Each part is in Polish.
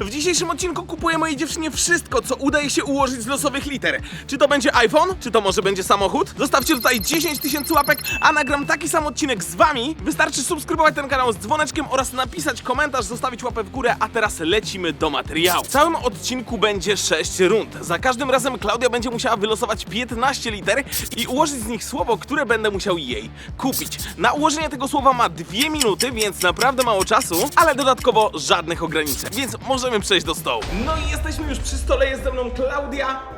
W dzisiejszym odcinku kupuję mojej dziewczynie wszystko, co udaje się ułożyć z losowych liter. Czy to będzie iPhone, czy to może będzie samochód? Zostawcie tutaj 10 tysięcy łapek, a nagram taki sam odcinek z wami. Wystarczy subskrybować ten kanał z dzwoneczkiem oraz napisać komentarz, zostawić łapę w górę, a teraz lecimy do materiału. W całym odcinku będzie 6 rund. Za każdym razem Klaudia będzie musiała wylosować 15 liter i ułożyć z nich słowo, które będę musiał jej kupić. Na ułożenie tego słowa ma 2 minuty, więc naprawdę mało czasu, ale dodatkowo żadnych ograniczeń, więc możemy przejść do stołu. No i jesteśmy już przy stole, jest ze mną Klaudia.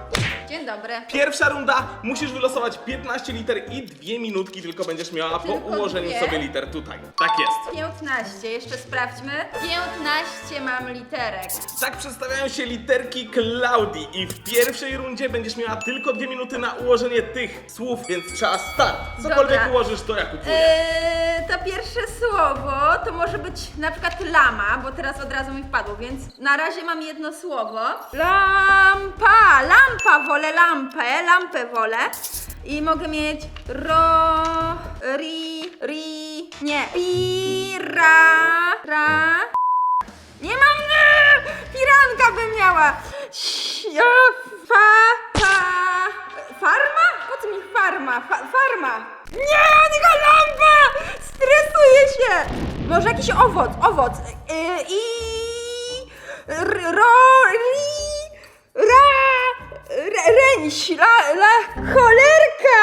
Dzień dobry. Pierwsza runda, musisz wylosować 15 liter i 2 minutki tylko będziesz miała po Tylko ułożeniu dwie? sobie liter tutaj. Tak jest. 15, jeszcze sprawdźmy. 15 mam literek. Tak przedstawiają się literki Klaudii i w pierwszej rundzie będziesz miała tylko 2 minuty na ułożenie tych słów, więc czas start. Cokolwiek Dobra. ułożysz, to ja kupuję. Eee, to pierwsze słowo to może być na przykład lama, bo teraz od razu mi wpadło, więc na razie mam jedno słowo. Lampa, lampa, wolę lampę, lampę wolę. I mogę mieć ro, ri, ri, nie, pi, ra, ra. Nie mam, nie! Piranka bym miała. O, Fa, fa, farma? Po co mi farma? Fa, farma. Nie, tylko lampa! Stresuję się! Może jakiś owoc, owoc. Yy, I... r- Ro, ri, re, ręś, la, la, cholerka!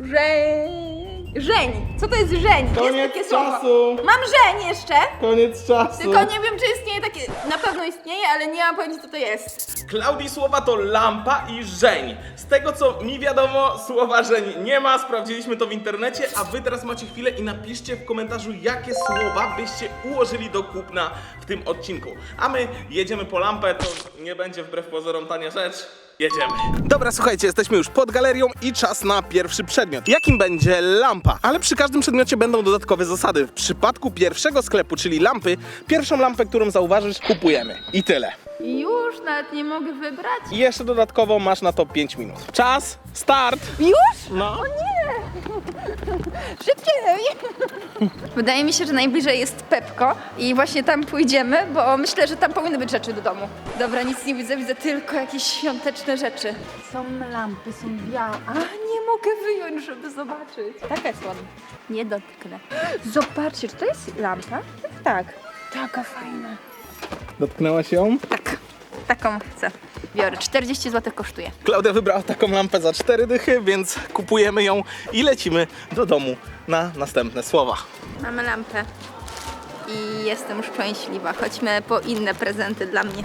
Żeń. Żeń. Co to jest żeń? jest Koniec takie czasu. słowo. Mam żeń jeszcze. Koniec czasu. Tylko nie wiem, czy istnieje takie. Na pewno istnieje, ale nie mam pojęcia, co to jest. Klaudii słowa to lampa i żeń. Tego co mi wiadomo, słowa żeń nie ma, sprawdziliśmy to w internecie, a wy teraz macie chwilę i napiszcie w komentarzu, jakie słowa byście ułożyli do kupna w tym odcinku. A my jedziemy po lampę, to nie będzie wbrew pozorom tania rzecz. Jedziemy. Dobra, słuchajcie, jesteśmy już pod galerią i czas na pierwszy przedmiot. Jakim będzie lampa? Ale przy każdym przedmiocie będą dodatkowe zasady. W przypadku pierwszego sklepu, czyli lampy, pierwszą lampę, którą zauważysz, kupujemy. I tyle. Już nawet nie mogę wybrać. I jeszcze dodatkowo masz na to 5 minut. Czas, start! Już? No. O nie! Szybciej! Wydaje mi się, że najbliżej jest Pepko i właśnie tam pójdziemy, bo myślę, że tam powinny być rzeczy do domu. Dobra, nic nie widzę, widzę tylko jakieś świąteczne rzeczy. Są lampy, są białe. A, nie mogę wyjąć, żeby zobaczyć. Taka jest ładna. Nie dotknę. Zobaczcie, czy to jest lampa? Tak. Taka fajna. Dotknęłaś ją? Tak, taką chcę. Biorę, 40 zł kosztuje. Klaudia wybrała taką lampę za 4 dychy, więc kupujemy ją i lecimy do domu na następne słowa. Mamy lampę i jestem już szczęśliwa. Chodźmy po inne prezenty dla mnie.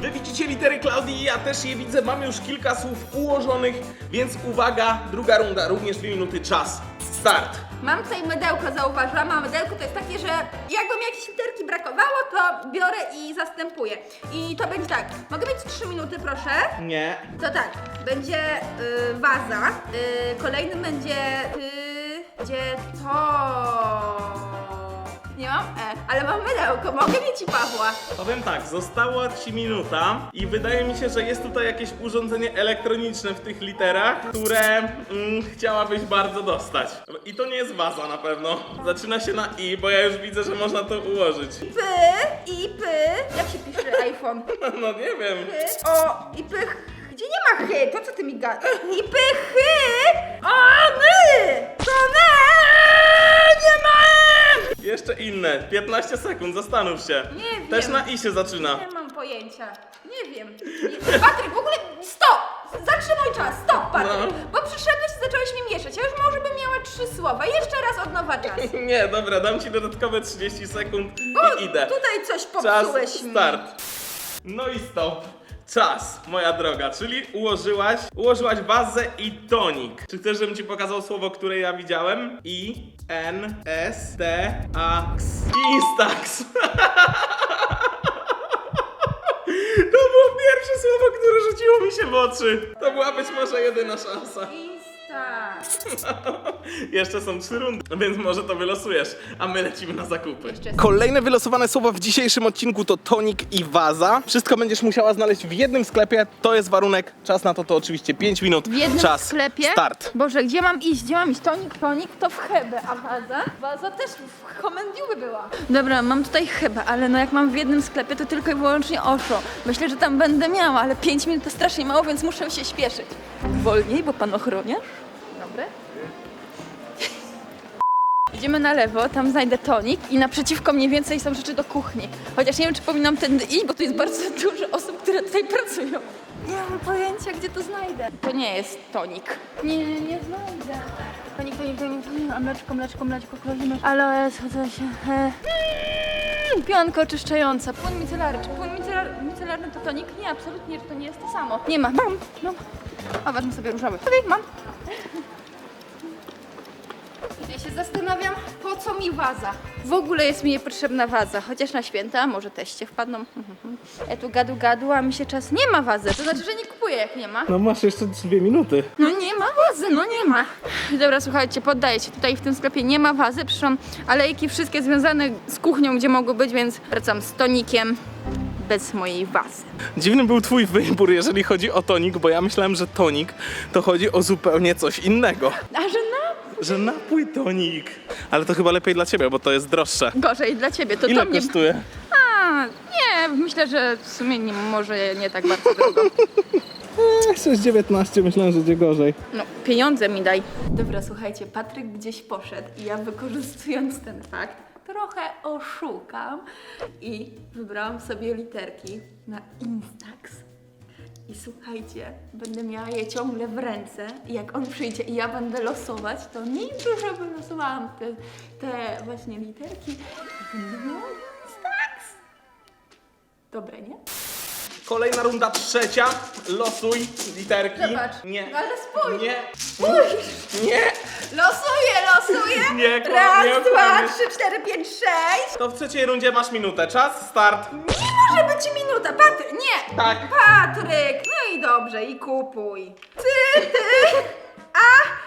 Wy widzicie litery Klaudii, ja też je widzę. Mamy już kilka słów ułożonych, więc uwaga, druga runda, również 2 minuty czas. Start! Mam tutaj mydełko, zauważyłam, a mydełko to jest takie, że jakby mi jakieś literki brakowało, to biorę i zastępuję. I to będzie tak, mogę mieć 3 minuty proszę? Nie. To tak, będzie y, waza, y, kolejny będzie, y, będzie to... Nie mam E, ale mam mydełko, mogę mieć i Pawła. Powiem tak, została ci minuta i wydaje mi się, że jest tutaj jakieś urządzenie elektroniczne w tych literach, które mm, chciałabyś bardzo dostać. I to nie jest waza na pewno. Zaczyna się na i, bo ja już widzę, że można to ułożyć. Py i py. Jak się pisze iPhone? No nie wiem. Py. O, i pych. Gdzie nie ma chy? To co ty mi gadasz? I pychy! O, my! To my! Nie ma! Jeszcze inne. 15 sekund, zastanów się. Nie wiem. Też na i się zaczyna. Nie mam pojęcia. Nie wiem. Nie. Patryk, w ogóle stop! Zatrzymuj czas, stop Patryk! No. Bo przyszedłeś i zacząłeś mi mieszać. Ja już może bym miała trzy słowa. Jeszcze raz od nowa czas. Nie, dobra, dam ci dodatkowe 30 sekund Bo i idę. tutaj coś Czas, popsułeś mi. start. No i stop. Czas, moja droga, czyli ułożyłaś, ułożyłaś wazę i tonik. Czy chcesz, żebym ci pokazał słowo, które ja widziałem? I, N, S, T, A, X. Instax. To było pierwsze słowo, które rzuciło mi się w oczy. To była być może jedyna szansa. Tak. Jeszcze są trzy rundy, więc może to wylosujesz, a my lecimy na zakupy. Kolejne wylosowane słowa w dzisiejszym odcinku to tonik i waza. Wszystko będziesz musiała znaleźć w jednym sklepie, to jest warunek. Czas na to to oczywiście 5 minut. W jednym Czas. sklepie? Start. Boże, gdzie mam iść? Gdzie mam iść? Tonik, tonik to w Hebę, a waza? Waza też w Homendiu była. Dobra, mam tutaj Hebę, ale no jak mam w jednym sklepie, to tylko i wyłącznie Osho. Myślę, że tam będę miała, ale 5 minut to strasznie mało, więc muszę się śpieszyć. Wolniej, bo pan ochroniarz. Idziemy na lewo, tam znajdę tonik i naprzeciwko mniej więcej są rzeczy do kuchni. Chociaż nie wiem, czy powinnam tędy iść, bo tu jest bardzo dużo osób, które tutaj pracują. Nie mam pojęcia, gdzie to znajdę. To nie jest tonik. Nie, nie znajdę. Tonik, tonik, tonik, tonik. A mleczko, mleczko, mleczko, krowimy. Aloes, co się... E. Mm, Pionko oczyszczająca. Płyn micelarny. Czy płyn micelar, micelarny to tonik? Nie, absolutnie, że to nie jest to samo. Nie ma. Mam, mam. A wezmę sobie różowy. Okej, mam. Zastanawiam, po co mi waza. W ogóle jest mi niepotrzebna waza, chociaż na święta może teście wpadną. Ja tu gadu gadu, a mi się czas nie ma wazy. To znaczy, że nie kupuję jak nie ma. No masz jeszcze dwie minuty. No nie ma wazy, no nie ma. Dobra, słuchajcie, poddaję się. Tutaj w tym sklepie nie ma wazy. Przyszłam alejki wszystkie związane z kuchnią, gdzie mogły być, więc wracam z tonikiem bez mojej wazy. Dziwny był twój wybór, jeżeli chodzi o tonik, bo ja myślałem, że tonik to chodzi o zupełnie coś innego. A że Że napój tonik. Ale to chyba lepiej dla ciebie, bo to jest droższe. gorzej dla ciebie, to Ile to mnie... kosztuje? A, nie, myślę, że w sumie nie, może nie tak bardzo drogo. 6,19 myślałem, że będzie gorzej. No, pieniądze mi daj. Dobra, słuchajcie, Patryk gdzieś poszedł i ja wykorzystując ten fakt, trochę oszukam i wybrałam sobie literki na Instax. I słuchajcie, będę miała je ciągle w ręce i jak on przyjdzie i ja będę losować, to nie że wylosowałam te, te właśnie literki i będę miała Instax. Dobre, nie? Kolejna runda trzecia. Losuj literki. Zobacz. Nie. No ale spójrz. Nie. Spójrz! Nie. Losuję, losuję! Nie, kłam- Raz, nie dwa, okłamiesz. trzy, cztery, pięć, sześć! To w trzeciej rundzie masz minutę. Czas, start. Nie może być minuta, Patryk! Nie! Tak. Patryk! No i dobrze, i kupuj. Ty, ty, a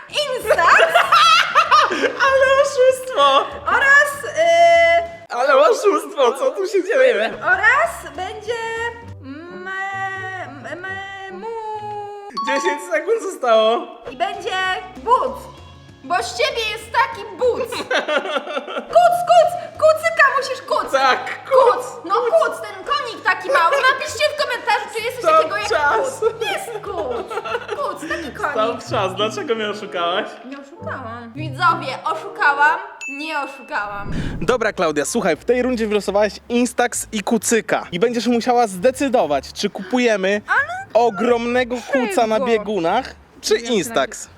Instax Ale oszustwo! oraz, yy, Ale oszustwo, co tu się dzieje? oraz będzie me, me, mu 10 sekund zostało. i będzie but. Bo z ciebie jest taki but. Kuc, kuc, kucyka musisz kuc. Tak, Kuc! No kuc, ten konik taki mały. Napiszcie w komentarzu, czy jest coś Stop takiego jak czas. kuc. Jest kuc. Kuc, taki konik. Stop czas. Dlaczego mnie oszukałaś? Nie oszukałam. Widzowie, oszukałam? Nie oszukałam. Dobra, Klaudia, słuchaj, w tej rundzie wylosowałaś Instax i kucyka. I będziesz musiała zdecydować, czy kupujemy ogromnego kuca na biegunach, czy Instax.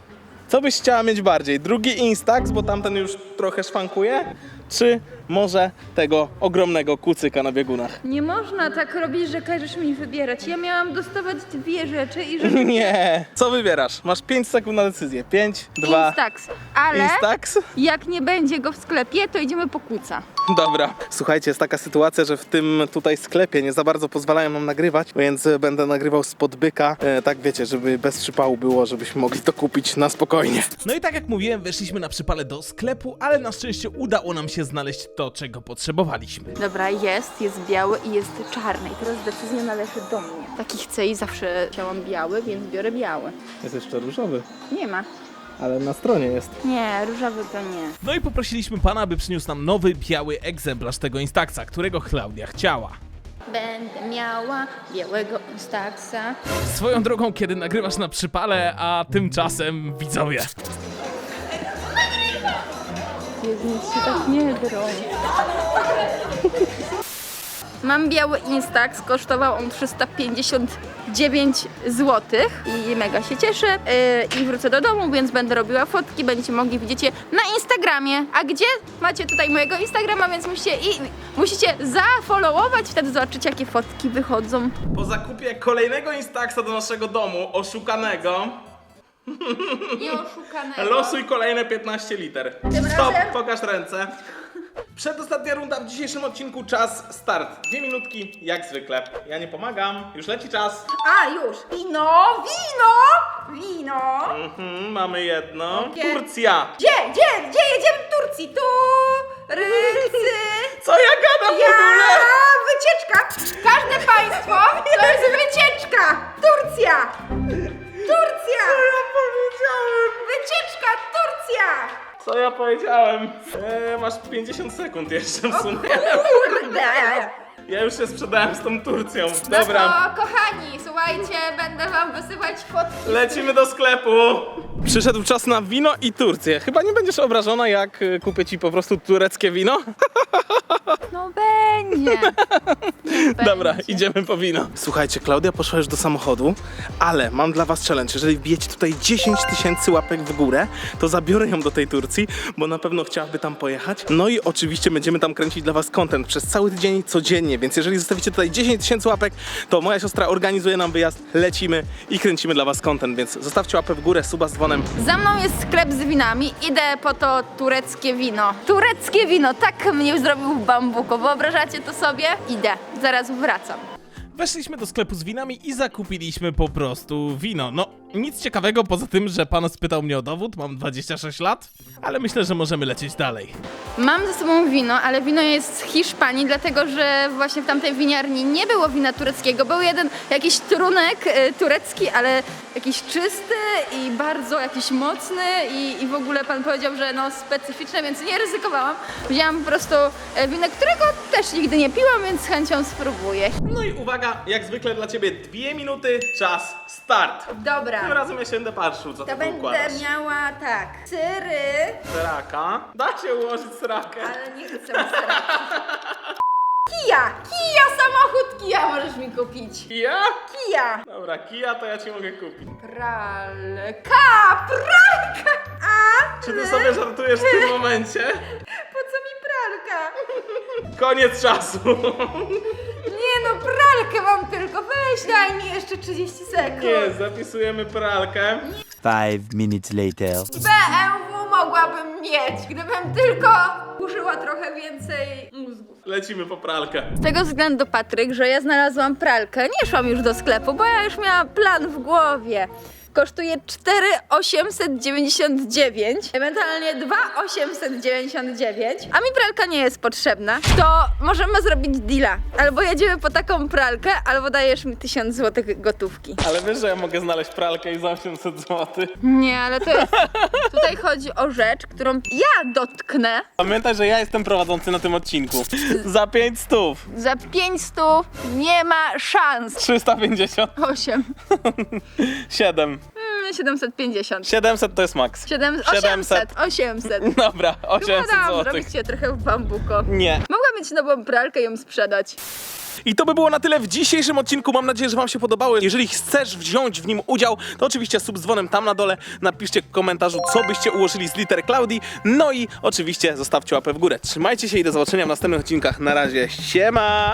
Co byś chciała mieć bardziej? Drugi Instax, bo tamten już trochę szwankuje? Czy może tego ogromnego kucyka na biegunach? Nie można tak robić, że każesz mi wybierać. Ja miałam dostawać dwie rzeczy i że Nie. Co wybierasz? Masz 5 sekund na decyzję. 5, 2, Instax. Ale Instax? jak nie będzie go w sklepie, to idziemy po kuca. Dobra. Słuchajcie, jest taka sytuacja, że w tym tutaj sklepie nie za bardzo pozwalają nam nagrywać, więc e, będę nagrywał spod byka. E, tak wiecie, żeby bez przypału było, żebyśmy mogli to kupić na spokojnie. No i tak jak mówiłem, weszliśmy na przypale do sklepu, ale na szczęście udało nam się znaleźć to, czego potrzebowaliśmy. Dobra, jest, jest biały i jest czarny. I teraz decyzja należy do mnie. Taki chcę i zawsze chciałam biały, więc biorę biały. Jest jeszcze różowy, Nie ma. ale na stronie jest. Nie, różowy to nie. No i poprosiliśmy pana, aby przyniósł nam nowy, biały egzemplarz tego Instaxa, którego Klaudia chciała. Będę miała białego Instaxa. Swoją drogą, kiedy nagrywasz na przypale, a tymczasem widzowie. Jezu, nic się tak nie drą. Mam biały Instax, kosztował on 359 zł i mega się cieszę yy, i wrócę do domu, więc będę robiła fotki, będziecie mogli widzieć je na Instagramie. A gdzie? Macie tutaj mojego Instagrama, więc musicie, i, musicie zafollowować, wtedy zobaczycie jakie fotki wychodzą. Po zakupie kolejnego Instaxa do naszego domu, oszukanego, Nie oszukanego. losuj kolejne 15 liter. Tym Stop, razem- pokaż ręce. Przedostatnia runda w dzisiejszym odcinku, czas start. Dwie minutki, jak zwykle. Ja nie pomagam, już leci czas. A, już. Wino, wino, wino. Mhm, mamy jedno. Okej. Turcja. Gdzie, gdzie, gdzie jedziemy w Turcji? Turcy. Co ja gadam w Ja, ogóle? wycieczka. Każde państwo powiedziałem? Eee, masz 50 sekund jeszcze w sumie. Kurde. Ja już się sprzedałem z tą Turcją. No Dobra, to, kochani, słuchajcie, będę wam wysyłać fotki. lecimy do sklepu. Przyszedł czas na wino i Turcję. Chyba nie będziesz obrażona, jak y, kupię ci po prostu tureckie wino? No będzie. Dobra, idziemy po wino. Słuchajcie, Klaudia poszła już do samochodu, ale mam dla was challenge. Jeżeli wbijecie tutaj 10 tysięcy łapek w górę, to zabiorę ją do tej Turcji, bo na pewno chciałaby tam pojechać. No i oczywiście będziemy tam kręcić dla was content przez cały tydzień, codziennie, więc jeżeli zostawicie tutaj 10 tysięcy łapek, to moja siostra organizuje nam wyjazd, lecimy i kręcimy dla was content, więc zostawcie łapę w górę, suba z dzwonem. Za mną jest sklep z winami, idę po to tureckie wino. Tureckie wino, tak mnie zrobił w bambuko, wyobrażacie to sobie? Idę, zaraz wracam. Weszliśmy do sklepu z winami i zakupiliśmy po prostu wino. No, nic ciekawego poza tym, że pan spytał mnie o dowód, mam 26 lat, ale myślę, że możemy lecieć dalej. Mam ze sobą wino, ale wino jest z Hiszpanii, dlatego że właśnie w tamtej winiarni nie było wina tureckiego. Był jeden jakiś trunek e, turecki, ale jakiś czysty i bardzo jakiś mocny i, i w ogóle pan powiedział, że no specyficzne, więc nie ryzykowałam. Wzięłam po prostu e, wino, którego też nigdy nie piłam, więc z chęcią spróbuję. No i uwaga, jak zwykle dla ciebie dwie minuty, czas, start. Dobra. Tym razem ja się będę patrzył, co To ty będę układasz. miała tak, syry, Sraka. Da się ułożyć srakę. ale nie chcę syra. Kija, kija, samochód kija możesz mi kupić. Kija? Kija. Dobra, kija to ja ci mogę kupić. Pralka, pralka, a Czy ty sobie żartujesz w tym momencie? po co mi pralka? Koniec czasu. Nie no, pralkę mam tylko, weź daj mi jeszcze 30 sekund. Nie, zapisujemy pralkę. Five minutes later. BMW mogłabym mieć, gdybym tylko użyła trochę więcej mózgu. Lecimy po pralkę. Z tego względu, Patryk, że ja znalazłam pralkę, nie szłam już do sklepu, bo ja już miałam plan w głowie. Kosztuje 4,899, ewentualnie 2,899, a mi pralka nie jest potrzebna, to możemy zrobić deala. Albo jedziemy po taką pralkę, albo dajesz mi 1000 zł gotówki. Ale wiesz, że ja mogę znaleźć pralkę i za 800 zł. Nie, ale to jest... Tutaj chodzi o rzecz, którą ja dotknę Pamiętaj, że ja jestem prowadzący na tym odcinku. Za 5 stów. za 500 nie ma szans. 350. 8. 7. Mm, 750. 700 to jest maks. 7, 700. 800. 800. Dobra, Chyba 800 dałam zł. zrobić je trochę w bambuko. Nie. Mogła mieć nową pralkę i ją sprzedać. I to by było na tyle w dzisiejszym odcinku. Mam nadzieję, że Wam się podobało. Jeżeli chcesz wziąć w nim udział, to oczywiście sub dzwonem tam na dole. Napiszcie w komentarzu, co byście ułożyli z liter Klaudii. No i oczywiście zostawcie łapę w górę. Trzymajcie się i do zobaczenia w następnych odcinkach. Na razie, siema!